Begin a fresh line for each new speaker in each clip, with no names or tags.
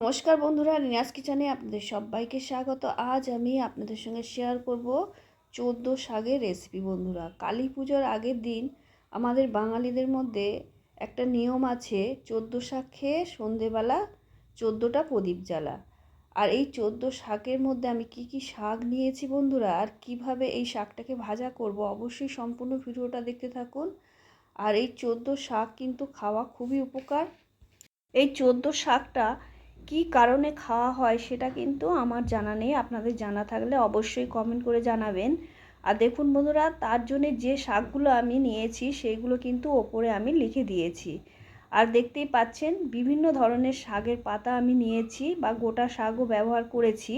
নমস্কার বন্ধুরা, রিনাস কিচেনে আপনাদের সবাইকে স্বাগত। আজ আমি আপনাদের সঙ্গে শেয়ার করব চোদ্দ শাকের রেসিপি বন্ধুরা। কালী পুজোর আগের দিন আমাদের বাঙালিদের মধ্যে একটা নিয়ম আছে, চোদ্দ শাক খেয়ে সন্ধেবেলা চোদ্দোটা প্রদীপ জ্বালা। আর এই চোদ্দ শাকের মধ্যে আমি কি কি শাক নিয়েছি বন্ধুরা, আর কীভাবে এই শাকটাকে ভাজা করব, অবশ্যই সম্পূর্ণ ভিডিওটা দেখতে থাকুন। আর এই চোদ্দ শাক কিন্তু খাওয়া খুবই উপকার। এই চোদ্দ শাকটা কি কারণে খাওয়া হয় সেটা কিন্তু আমার জানা নেই। আপনাদের জানা থাকলে অবশ্যই কমেন্ট করে জানাবেন। আর দেখুন বন্ধুরা, তার জন্য যে শাকগুলো আমি নিয়েছি সেইগুলো কিন্তু ওপরে আমি লিখে দিয়েছি। আর দেখতেই পাচ্ছেন, বিভিন্ন ধরনের শাকের পাতা আমি নিয়েছি বা গোটা শাকও ব্যবহার করেছি।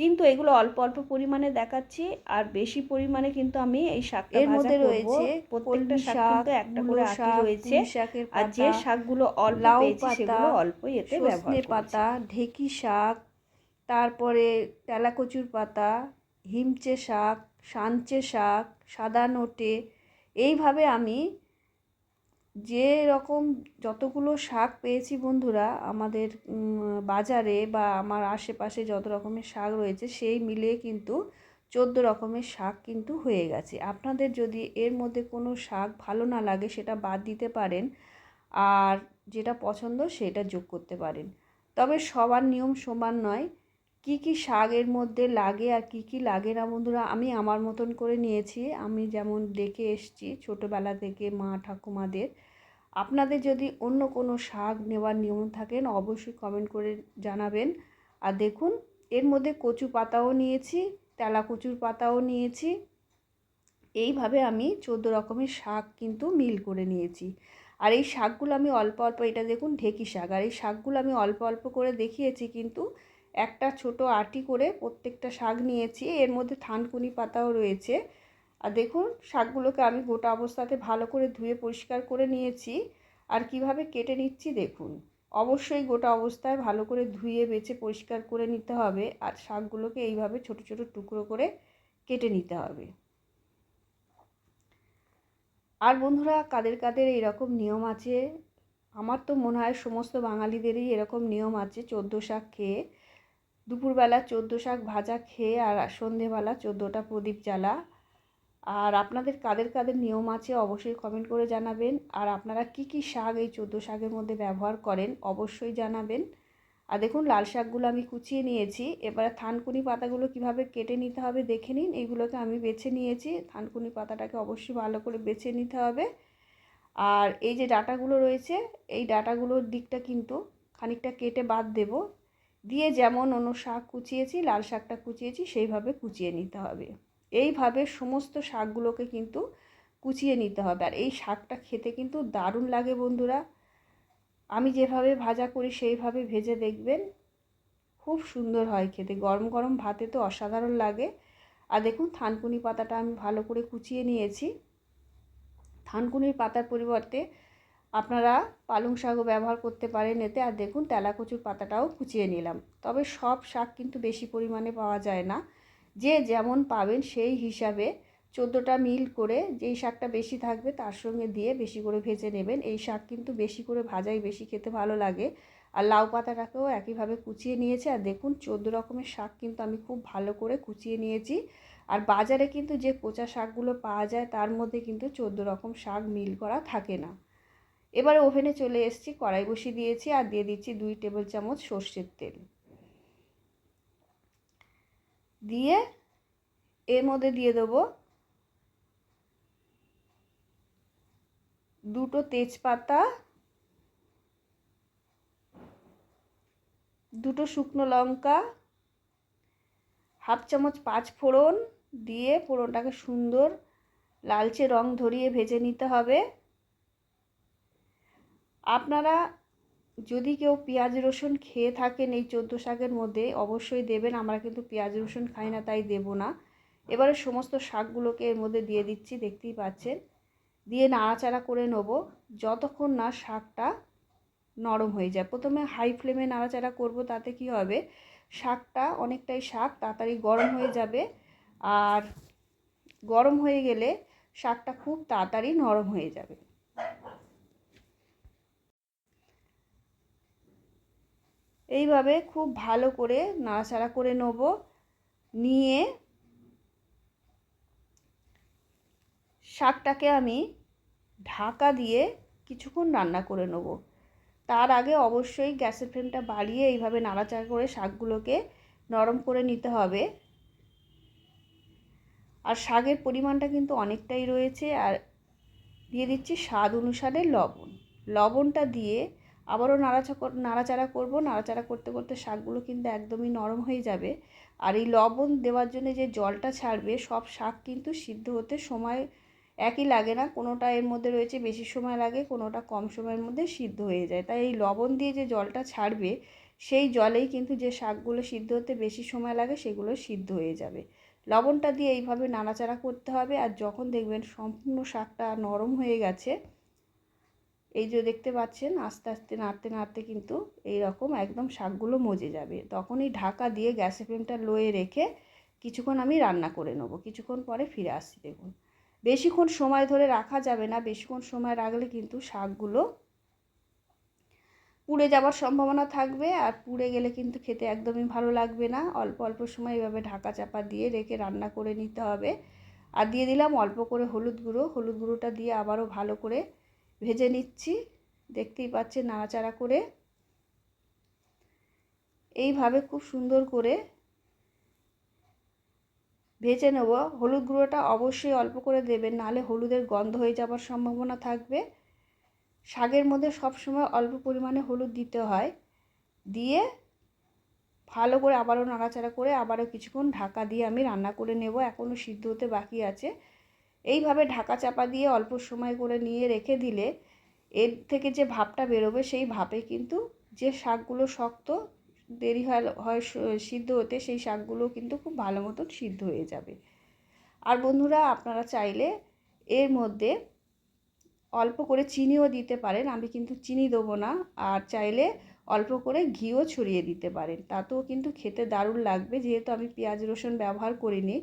কিন্তু এগুলো অল্প অল্প পরিমাণে দেখাচ্ছি আর বেশি পরিমাণে কিন্তু আমি এই শাক
এর মধ্যে রয়েছে
প্রত্যেকটা শাক কিন্তু একটা করে আটি রয়েছে। আর যে শাকগুলো অল্প পেয়েছি সেগুলো অল্পই এতে ব্যবহার।
পাতা ঢেকি শাক তারপরে তেলাকচুর পাতা হিমচে শাক সাঞ্চে শাক সাদা নোটে। এইভাবে আমি যে রকম যতগুলো শাক পেয়েছি বন্ধুরা, আমাদের বাজারে বা আমার আশেপাশে যত রকমের শাক রয়েছে, সেই মিলিয়ে কিন্তু চোদ্দ রকমের শাক কিন্তু হয়ে গেছে। আপনাদের যদি এর মধ্যে কোনো শাক ভালো না লাগে, সেটা বাদ দিতে পারেন আর যেটা পছন্দ, সেটা যোগ করতে পারেন। তবে সবার নিয়ম সমান নয়, কি কি শাক এর মধ্যে লাগে আর কি কি লাগে না বন্ধুরা, আমি আমার মতন করে নিয়েছি। আমি যেমন দেখে এসছি, ছোটোবেলা থেকে মা ঠাকুমাদের আপনাদের যদি অন্য কোনো শাক নেওয়ার নিয়ম থাকেন, অবশ্যই কমেন্ট করে জানাবেন। আর দেখুন, এর মধ্যে কচু পাতাও নিয়েছি তেলা কচুর পাতাও নিয়েছি। এইভাবে আমি চোদ্দ রকমের শাক কিন্তু মিল করে নিয়েছি। আর এই শাকগুলো আমি অল্প অল্প, এটা দেখুন ঢেকি শাক, আর এই শাকগুলো আমি অল্প অল্প করে দেখিয়েছি কিন্তু একটা ছোট আটি করে প্রত্যেকটা শাক নিয়েছি। এর মধ্যে থানকুনি পাতাও রয়েছে। আর দেখুন, শাকগুলোকে আমি গোটা অবস্থাতে ভালো করে ধুয়ে পরিষ্কার করে নিয়েছি। আর কীভাবে কেটে নিচ্ছি দেখুন, অবশ্যই গোটা অবস্থায় ভালো করে ধুয়ে, বেছে, পরিষ্কার করে নিতে হবে। আর শাকগুলোকে এইভাবে ছোট ছোট টুকরো করে কেটে নিতে হবে। আর বন্ধুরা, কাদের কাদের এরকম নিয়ম আছে? আমার তো মনে হয় সমস্ত বাঙালিদেরই এরকম নিয়ম আছে, চোদ্দ শাক খেয়ে। দুপুরবেলা চোদ্দ শাক ভাজা খেয়ে, আর সন্ধেবেলা চোদ্দোটা প্রদীপ জ্বালা। আর আপনাদের কাদের কাদের নিয়ম আছে অবশ্যই কমেন্ট করে জানাবেন। আর আপনারা কি কি শাক এই চোদ্দ শাকের মধ্যে ব্যবহার করেন অবশ্যই জানাবেন। আর দেখুন, লাল শাকগুলো আমি কুচিয়ে নিয়েছি। এবারে থানকুনি পাতাগুলো কীভাবে কেটে নিতে হবে দেখে নিন। এইগুলোকে আমি বেছে নিয়েছি। থানকুনি পাতাটাকে অবশ্যই ভালো করে বেছে নিতে হবে। আর এই যে ডাটাগুলো রয়েছে, এই ডাটাগুলোর দিকটা কিন্তু খানিকটা কেটে বাদ দেব। দিয়ে যেমন অন্য শাক কুচিয়েছি, লাল শাকটা কুচিয়েছি, সেইভাবে কুচিয়ে নিতে হবে। এইভাবে সমস্ত শাকগুলোকে কিন্তু কুচিয়ে নিতে হবে। আর এই শাকটা খেতে কিন্তু দারুণ লাগে বন্ধুরা। আমি যেভাবে ভাজা করি, সেইভাবে ভেজে দেখবেন খুব সুন্দর হয় খেতে। গরম গরম ভাতে তো অসাধারণ লাগে। আর দেখুন, থানকুনি পাতাটা আমি ভালো করে কুচিয়ে নিয়েছি। থানকুনির পাতার পরিবর্তে আপনারা পালং শাকও ব্যবহার করতে পারেন এতে। আর দেখুন, তেলাকচুর পাতাটাও কুচিয়ে নিলাম। তবে সব শাক কিন্তু বেশি পরিমাণে পাওয়া যায় না। যে যেমন পাবেন সেই হিসাবে চোদ্দোটা মিল করে যেই শাকটা বেশি থাকবে তার সঙ্গে দিয়ে বেশি করে ভেজে নেবেন। এই শাক কিন্তু বেশি করে ভাজাই বেশি খেতে ভালো লাগে। আর লাউ পাতাটাকেও একইভাবে কুচিয়ে নিয়েছি। আর দেখুন, চোদ্দ রকমের শাক কিন্তু আমি খুব ভালো করে কুচিয়ে নিয়েছি। আর বাজারে কিন্তু যে পচা শাকগুলো পাওয়া যায় তার মধ্যে কিন্তু চোদ্দ রকম শাক মিল করা থাকে না। এবারে ওভেনে চলে এসেছি, কড়াই বসিয়ে দিয়েছি। আর দিয়ে দিচ্ছি দুই টেবিল চামচ সর্ষের তেল। দিয়ে এর মধ্যে দিয়ে দেবো দুটো তেজপাতা, দুটো শুকনো লঙ্কা, হাফ চামচ পাঁচ ফোড়ন দিয়ে ফোড়নটাকে সুন্দর লালচে রং ধরিয়ে ভেজে নিতে হবে। আপনারা যদি কেউ পেঁয়াজ, রসুন খেয়ে থাকেন এই চোদ্দ শাকের মধ্যে, অবশ্যই দেবেন। আমরা কিন্তু পেঁয়াজ, রসুন খাই না, তাই দেবো না। এবারে সমস্ত শাকগুলোকে এর মধ্যে দিয়ে দিচ্ছি, দেখতেই পাচ্ছেন। দিয়ে নাড়াচাড়া করে নেব, যতক্ষণ না শাকটা নরম হয়ে যায়। প্রথমে হাই ফ্লেমে নাড়াচাড়া করব, তাতে কি হবে? শাকটা অনেকটাই শাক, তাড়াতাড়ি গরম হয়ে যাবে। আর গরম হয়ে গেলে শাকটা খুব তাড়াতাড়ি নরম হয়ে যাবে। এইভাবে খুব ভালো করে নাড়াচাড়া করে নেব। নিয়ে শাকটাকে আমি ঢাকা দিয়ে কিছুক্ষণ রান্না করে নেব। তার আগে অবশ্যই গ্যাসের ফ্লেমটা বাড়িয়ে এইভাবে নাড়াচাড়া করে শাকগুলোকে নরম করে নিতে হবে। আর শাকের পরিমাণটা কিন্তু অনেকটাই রয়েছে। আর দিয়ে দিচ্ছি স্বাদ অনুসারে লবণ। লবণটা দিয়ে আবারও নাড়াচাড়া নাড়াচাড়া করব। নাড়াচাড়া করতে করতে শাকগুলো কিন্তু একদমই নরম হয়ে যাবে। আর এই লবণ দেওয়ার জন্য যে জলটা ছাড়বে, সব শাক কিন্তু সিদ্ধ হতে সময় একই লাগে না। কোনোটা এর মধ্যে রয়েছে, বেশি সময় লাগে, কোনোটা কম সময়ের মধ্যে সিদ্ধ হয়ে যায়। তাই এই লবণ দিয়ে যে জলটা ছাড়বে, সেই জলেই কিন্তু যে শাকগুলো সিদ্ধ হতে বেশি সময় লাগে, সেগুলো সিদ্ধ হয়ে যাবে। লবণটা দিয়ে এইভাবে নাড়াচাড়া করতে হবে। আর যখন দেখবেন সম্পূর্ণ শাকটা নরম হয়ে গেছে এই যে দেখতে পাচ্ছেন, আস্তে আস্তে নাড়তে নাড়তে কিন্তু এই রকম একদম শাকগুলো মজে যাবে। তখনই ঢাকা দিয়ে গ্যাসের ফ্লেমটা লোয়ে রেখে কিছুক্ষণ আমি রান্না করে নেব। কিছুক্ষণ পরে ফিরে আসছি, দেখুন। বেশিক্ষণ সময় ধরে রাখা যাবে না, বেশিক্ষণ সময় রাখলে কিন্তু শাকগুলো পুড়ে যাওয়ার সম্ভাবনা থাকবে আর পুড়ে গেলে কিন্তু খেতে একদমই ভালো লাগবে না। অল্প অল্প সময় এভাবে ঢাকা চাপা দিয়ে রেখে রান্না করে নিতে হবে। আর দিয়ে দিলাম অল্প করে হলুদ গুঁড়ো। হলুদ গুঁড়োটা দিয়ে আবারও ভালো করে ভেজে নিচ্ছি। দেখতেই পাচ্ছেন নাড়াচাড়া করে। এইভাবে খুব সুন্দর করে ভেজে নেব। হলুদ গুঁড়োটা অবশ্যই অল্প করে দেবেন, নাহলে হলুদের গন্ধ হয়ে যাওয়ার সম্ভাবনা থাকবে। শাকের মধ্যে সবসময় অল্প পরিমাণে হলুদ দিতে হয়। দিয়ে ভালো করে আবারও নাড়াচাড়া করে আবারও কিছুক্ষণ ঢাকা দিয়ে আমি রান্না করে নেব। এখনও সিদ্ধ হতে বাকি আছে। এইভাবে ঢাকা চাপা দিয়ে অল্প সময় করে নিয়ে রেখে দিলে এর থেকে যে ভাপটা বেরোবে সেই ভাপে কিন্তু যে শাকগুলো শক্ত, দেরি হয় হয় সিদ্ধ হতে সেই শাকগুলো কিন্তু খুব ভালো মতন সিদ্ধ হয়ে যাবে। আর বন্ধুরা, আপনারা চাইলে এর মধ্যে অল্প করে চিনিও দিতে পারেন, আমি কিন্তু চিনি দেবো না। আর চাইলে অল্প করে ঘিও ছড়িয়ে দিতে পারেন, তাতেও কিন্তু খেতে দারুণ লাগবে, যেহেতু আমি পেঁয়াজ রসুন ব্যবহার করিনি।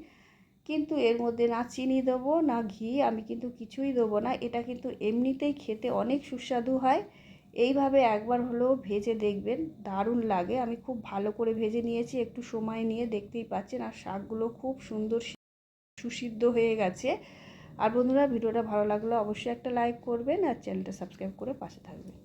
কিন্তু এর মধ্যে না চিনি দেবো, না ঘি, আমি কিন্তু কিছুই দেবো না। এটা কিন্তু এমনিতেই খেতে অনেক সুস্বাদু হয়। এইভাবে একবার হলেও ভেজে দেখবেন, দারুণ লাগে। আমি খুব ভালো করে ভেজে নিয়েছি, একটু সময় নিয়ে দেখতেই পাচ্ছেন। আর শাকগুলো খুব সুন্দর সুসিদ্ধ হয়ে গেছে। আর বন্ধুরা, ভিডিওটা ভালো লাগলে অবশ্যই একটা লাইক করবেন আর চ্যানেলটা সাবস্ক্রাইব করে পাশে থাকবেন।